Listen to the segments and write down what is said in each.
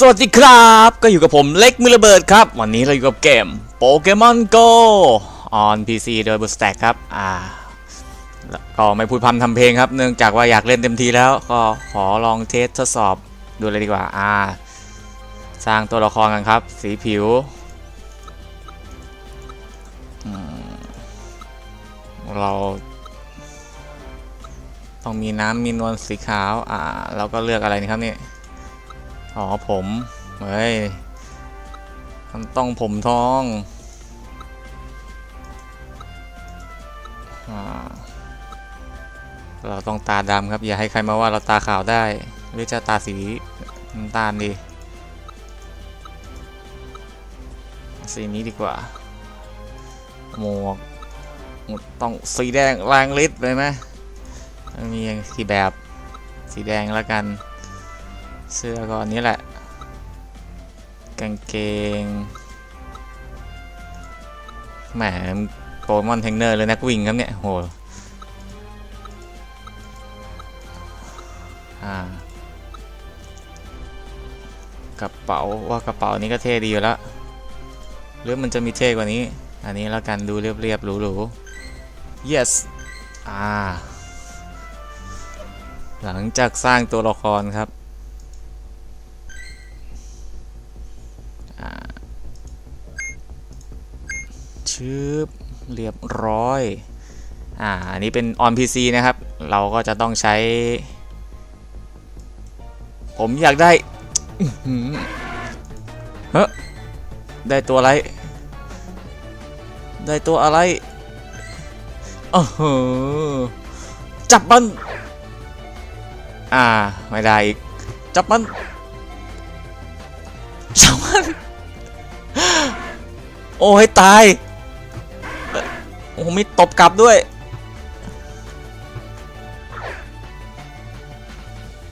สวัสดีครับ ก็อยู่กับผมเล็กมือระเบิดครับ วันนี้เราอยู่กับเกมโปเกมอน Go on PC โดย b o o s t a c k ครับ อ่า ก็ไม่พูดพร่ำทำเพลงครับ เนื่องจากว่าอยากเล่นเต็มทีแล้ว ก็ขอลองเทสทดสอบดูเลยดีกว่า อ่า สร้างตัวละครกันครับ สีผิวเราต้องมีน้ำมีนวลสีขาว อ่า เราก็เลือกอะไรนี่ครับนี่ อ๋อผมเฮ้ยมันต้องผมทองอเราต้องตาดำครับ อย่าให้ใครมาว่าเราตาขาวได้ หรือจะตาสีน้ำตาลดี สีนี้ดีกว่า หมวกหมวกต้องสีแดงแรงฤทธิ์เลยไหมมีกี่แบบสีแดงแล้วกัน เสื้อก็อันนี้แหละ กางเกง แหมโปเกมอนเทนเนอร์เลยนักวิ่งครับเนี่ย โห อ่ากระเป๋าว่ากระเป๋านี้ก็เท่ดีอยู่แล้ว หรือมันจะมีเท่กว่านี้ อันนี้แล้วกันดูเรียบๆหรูๆ yes อ่า หลังจากสร้างตัวละครครับ ชืบเรียบร้อย อ่า อันนี้เป็น on PC นะครับ เราก็จะต้องใช้ ผมอยากได้เฮ้ได้ตัวอะไร ได้ตัวอะไรเออเหอจับมัน อ่า ไม่ได้อีก จับมัน จับมัน โอ้ให้ตาย โอ้ไม่ตบกลับด้วย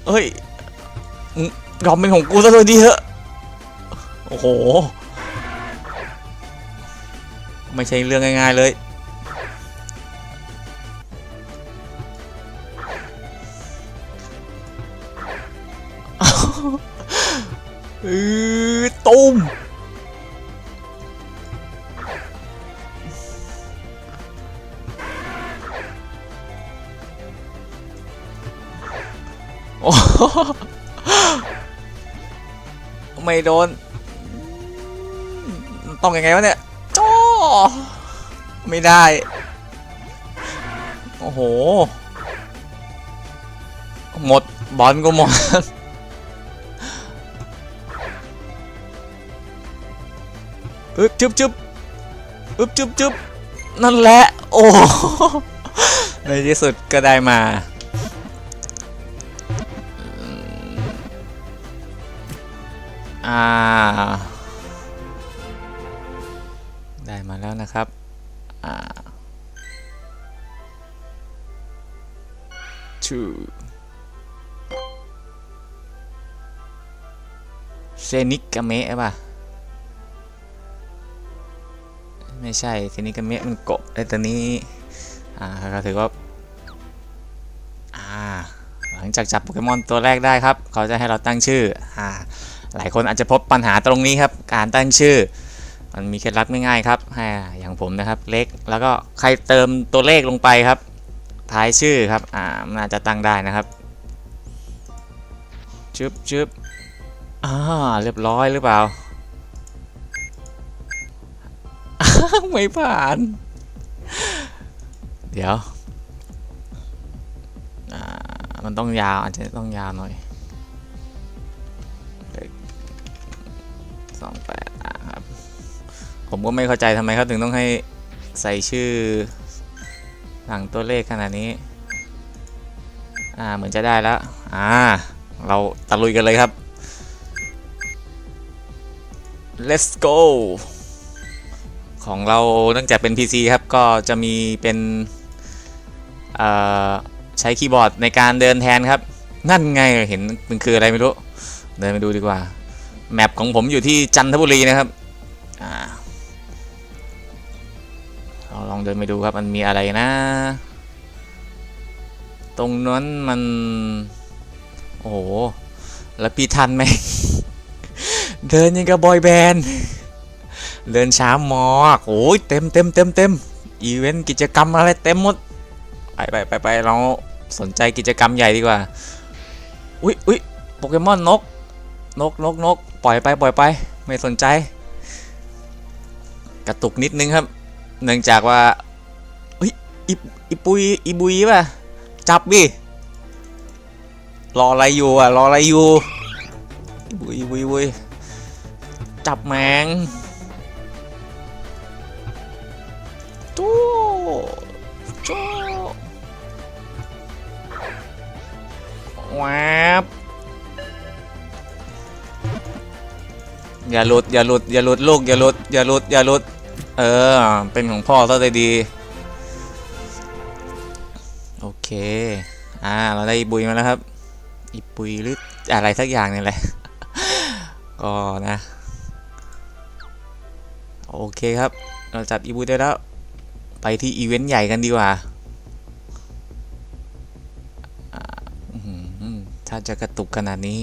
เฮ้ยยอมเป็นของกูซะเลยดีเถอะ โอ้โห ไม่ใช่เรื่องง่ายๆเลย อือตุ้ม ไม่โดน ต้องยังไงวะเนี่ยจ้อไม่ได้ โอ้โห หมด บอลก็หมด อึบจึบจึบอึบจึบจึบนั่นแหละ โอ้โหในที่สุดก็ได้มา อ่า ได้มาแล้วนะครับอ่า two เซนิกาเมะป่ะ ไม่ใช่เซนิกาเมะมันกบไอ้ตัวนี้ อ่าก็ถือว่า อ่า หลังจากจับโปเกมอนตัวแรกได้ครับ เขาจะให้เราตั้งชื่อ อ่า หลายคนอาจจะพบปัญหาตรงนี้ครับ การตั้งชื่อ มันมีเคล็ดลับง่ายๆครับอย่างผมนะครับเล็ก แล้วก็ใครเติมตัวเลขลงไปครับ ท้ายชื่อครับอ่ามันอาจจะตั้งได้นะครับชึบชึบอ่าเรียบร้อยหรือเปล่าไม่ผ่าน เดี๋ยวมันต้องยาวอาจจะต้องยาวหน่อย สองแปดอะครับ ผมก็ไม่เข้าใจทำไมเขาถึงต้องให้ใส่ชื่อ หลังตัวเลขขนาดนี้ อ่า เหมือนจะได้แล้ว อ่า เราตะลุยกันเลยครับ let's go ของเราเนื่องจากเป็น PC ครับ ก็จะมีเป็นเอ่อใช้คีย์บอร์ดในการเดินแทนครับ นั่นไงเห็นมันคืออะไรไม่รู้ เดินไปดูดีกว่า แมปของผมอยู่ที่จันทบุรีนะครับเราลองเดินไปดูครับ มันมีอะไรนะ ตรงนั้นมัน โอ้โห แล้วพี่ทันไหม เดินยังกับบอยแบนด์ เดินช้ามากโอ้ยเต็มเต็มเต็มเต็มอีเวนต์กิจกรรมอะไรเต็มหมด ไปไปไปไปเราสนใจกิจกรรมใหญ่ดีกว่า อุ้ยอุ้ยโปเกมอนนก นกนกนกปล่อยไปปล่อยไป ไม่สนใจ กระตุกนิดนึงครับ เนื่องจากว่าอุ้ยอีอีปุยอีบุยป่ะ จับดิรออะไรอยู่อะรออะไรอยู่อีบุยอีบุยบุยจับแมงจู้จู้แวบ อย่าหลุดอย่าหลุดอย่าหลุดลูกอย่าหลุดอย่าหลุดอย่าหลุด เออ เป็นของพ่อซะเลยดี โอเค อ่า เราได้บุยมาแล้วครับ อีปุยหรืออะไรสักอย่างนี่แหละ ก็นะ โอเคครับ เราจับอีบุยได้แล้ว ไปที่อีเวนต์ใหญ่กันดีกว่าถ้าจะกระตุกขนาดนี้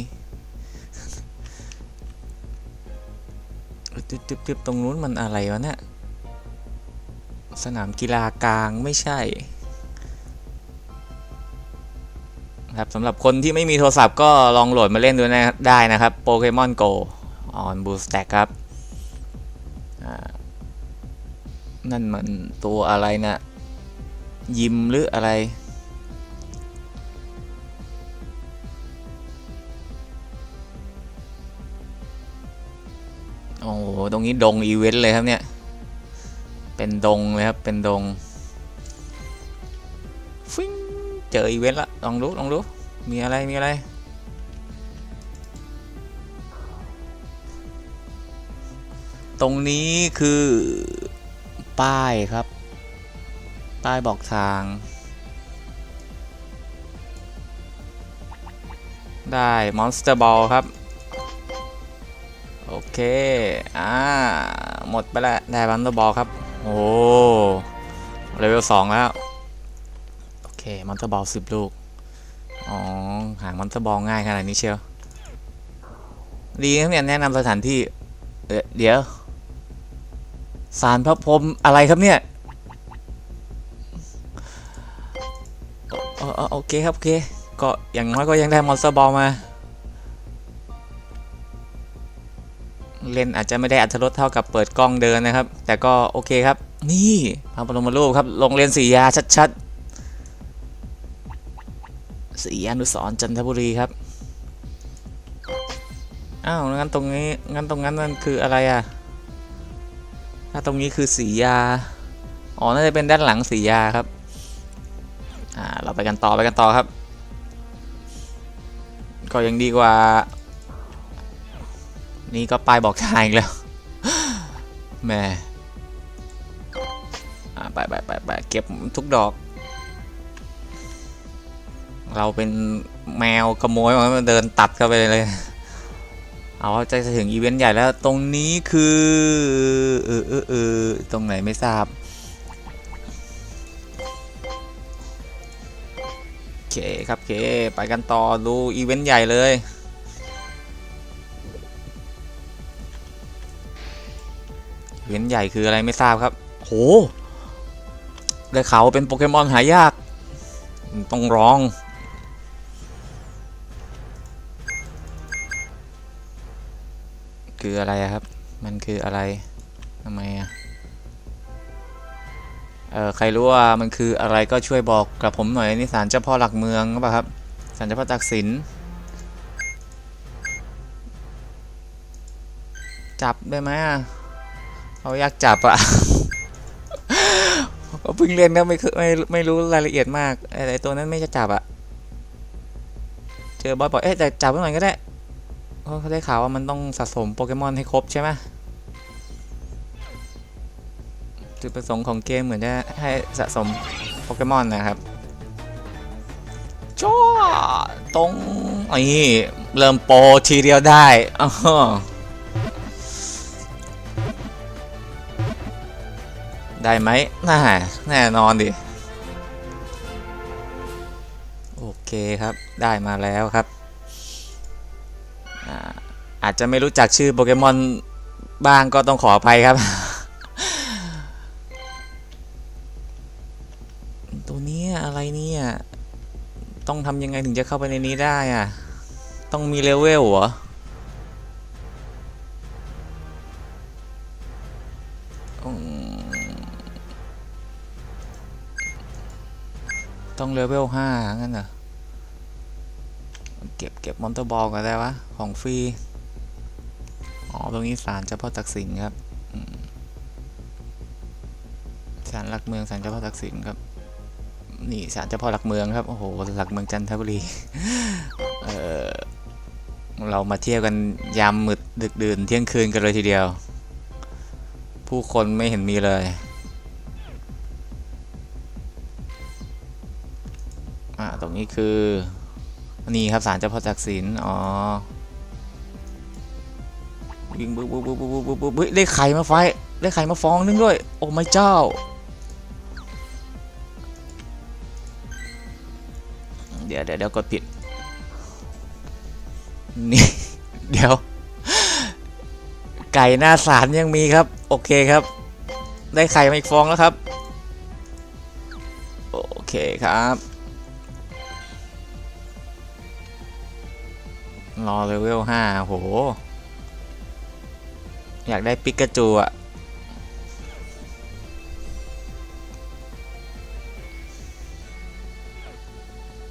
ตึ๊บตึ๊บตึ๊บตรงนู้นมันอะไรวะเนี่ยสนามกีฬากลางไม่ใช่ ครับสำหรับคนที่ไม่มีโทรศัพท์ก็ลองโหลดมาเล่นดูนะได้นะครับโปเกมอน Go on Boost Stack ครับ นั่นมันตัวอะไรนะ ยิมหรืออะไร โอ้โห ตรงนี้ดงอีเวนต์เลยครับเนี่ย เป็นดงเลยครับ เป็นดง ฟิ้งเจออีเวนต์ละ ลองดู ลองดู มีอะไร มีอะไร ตรงนี้คือ ป้ายครับ ป้ายบอกทาง ได้ มอนสเตอร์บอลครับ เค อ่า หมดไปแล้วได้มอนสเตอร์บอลครับ โอ้เลเวลสองแล้ว โอเค มอนเตอร์บอลสิบลูก อ๋อ หามอนเตอร์บอลง่ายขนาดนี้เชียว ดีนะเนี่ยแนะนำสถานที่ เดี๋ยว สารพระพรหมอะไรครับเนี่ยเออเออโอเคครับ โอเค ก็อย่างน้อยก็ยังได้มอนสเตอร์บอลมา เล่นอาจจะไม่ได้อัตรสเท่ากับเปิดกล้องเดินนะครับ แต่ก็โอเคครับ นี่พระบรมรูปครับโรงเรียนศรียาชัดๆศรีอนุสรจันทบุรีครับอ้าวงั้นตรงนี้งั้นตรงนั้นมันคืออะไรอะถ้าตรงนี้คือสียาอ๋อน่าจะเป็นด้านหลังสียาครับอ่าเราไปกันต่อไปกันต่อครับ ก็ยังดีกว่า นี่ก็ป้ายบอกทางอีกแล้วแม่ไปไปไปไปเก็บทุกดอก เราเป็นแมวขโมยมันเดินตัดเข้าไปเลย เอาจะถึงอีเวนต์ใหญ่แล้ว ตรงนี้คือเออเออเออตรงไหนไม่ทราบโอเคครับเค ไปกันต่อดูอีเวนต์ใหญ่เลย อีเวนใหญ่คืออะไรไม่ทราบครับ โห ได้ข่าวว่าเป็นโปเกมอนหายาก ต้องร้อง คืออะไรครับ มันคืออะไรทำไมอะเออใครรู้ว่ามันคืออะไรก็ช่วยบอกกับผมหน่อยนี่ศาลเจ้าพ่อหลักเมืองหรือเปล่าครับศาลเจ้าพ่อตักสินจับได้ไหมอะ เขาอยากจับอะก็เพิ่งเรียนก็ไม่ไม่ไม่รู้รายละเอียดมากอ้ไอ้ตัวนั้นไม่จะจับอะเจอบอยบอกเอ๊ะแต่จับไว้หน่อยก็ได้เพราะเขาได้ข่าวว่ามันต้องสะสมโปเกมอนให้ครบใช่ไหมจุดประสงค์ของเกมเหมือนจะให้สะสมโปเกมอนนะครับจ้าตรงนี่เริ่มโปทีเดียวได้อ้อ ได้ไหมน่าแน่นอนดิ โอเคครับ ได้มาแล้วครับอาอาจจะไม่รู้จักชื่อโปเกมอนบ้างก็ต้องขออภัยครับ ตัวนี้อะไรเนี่ย ต้องทำยังไงถึงจะเข้าไปในนี้ได้อะต้องมีเลเวลเหรอ ต้องเลเวลห้างั้นเหรอเก็บเก็บมอนเตอร์บอลกันได้วะ ของฟรี อ๋อ ตรงนี้ศาลเจ้าพ่อตักสินครับอืมศาลหลักเมืองศาลเจ้าพ่อตักสินครับ นี่ศาลเจ้าพ่อหลักเมืองครับ โอ้โห หลักเมืองจันทบุรี เออเรามาเที่ยวกันยามมืดดึกดื่นเที่ยงคืนกันเลยทีเดียว ผู้คนไม่เห็นมีเลย อ่าตรงนี้คือนี่ครับศาลเจ้าพ่อจักสินอ๋อวิ่งบึ๊บบึ๊บบึ๊บบึ๊บบึ๊บบึ๊บได้ไข่มาไฟได้ไข่มาฟองนึงด้วย โอ้ไม่เจ้า เดี๋ยวเดี๋ยวเดี๋ยวกดผิดนี่เดี๋ยว ไก่หน้าศาลยังมีครับ โอเคครับ ได้ไข่มาอีกฟองแล้วครับ โอเคครับ รอเลเวลห้าโห อยากได้ปิกาจูอะ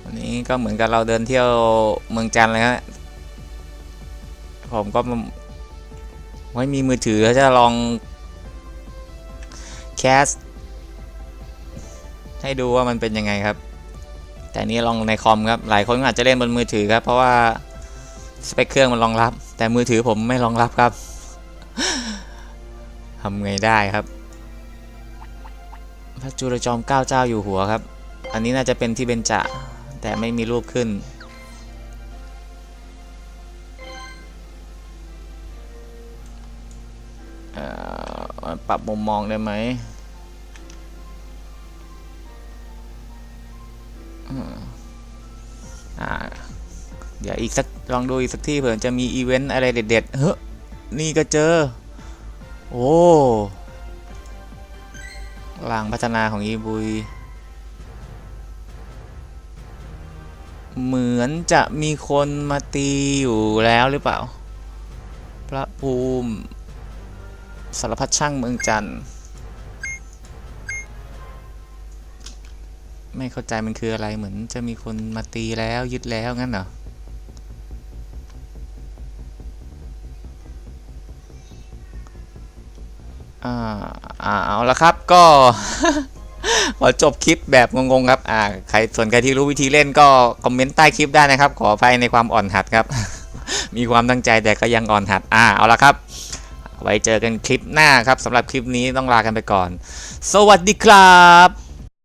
วันนี้ก็เหมือนกับเราเดินเที่ยวเมืองจันเลยฮะ ผมก็ไม่มีมือถือจะลอง แคส ให้ดูว่ามันเป็นยังไงครับ แต่นี้ลองในคอมครับ หลายคนอาจจะเล่นบนมือถือครับ เพราะว่า สเปคเครื่องมันรองรับ แต่มือถือผมไม่รองรับครับทำไงได้ครับ พระจุลจอมเก้าเจ้าอยู่หัวครับ อันนี้น่าจะเป็นที่เบญจะ แต่ไม่มีรูปขึ้นอ่อปรับมุมมองได้ไหม ดี๋ยวอีกสักลองดูอีกสักที่เผื่อจะมีอีเวนต์อะไรเด็ด ๆ เฮ้ยนี่ก็เจอ โอ้หลังพัฒนาของอีบุย เหมือนจะมีคนมาตีอยู่แล้วหรือเปล่า พระภูมิสารพัดช่างเมืองจันทร์ไม่เข้าใจมันคืออะไรเหมือนจะมีคนมาตีแล้วยึดแล้วงั้นเหรอ อ่าเอาละครับก็ ขอจบคลิปแบบงงๆครับอ่าใครส่วนใครที่รู้วิธีเล่นก็คอมเมนต์ใต้คลิปได้นะครับ ขออภัยในความอ่อนหัดครับ มีความตั้งใจแต่ก็ยังอ่อนหัดอ่าเอาละครับ ไว้เจอกันคลิปหน้าครับสำหรับคลิปนี้ต้องลากันไปก่อน สวัสดีครับ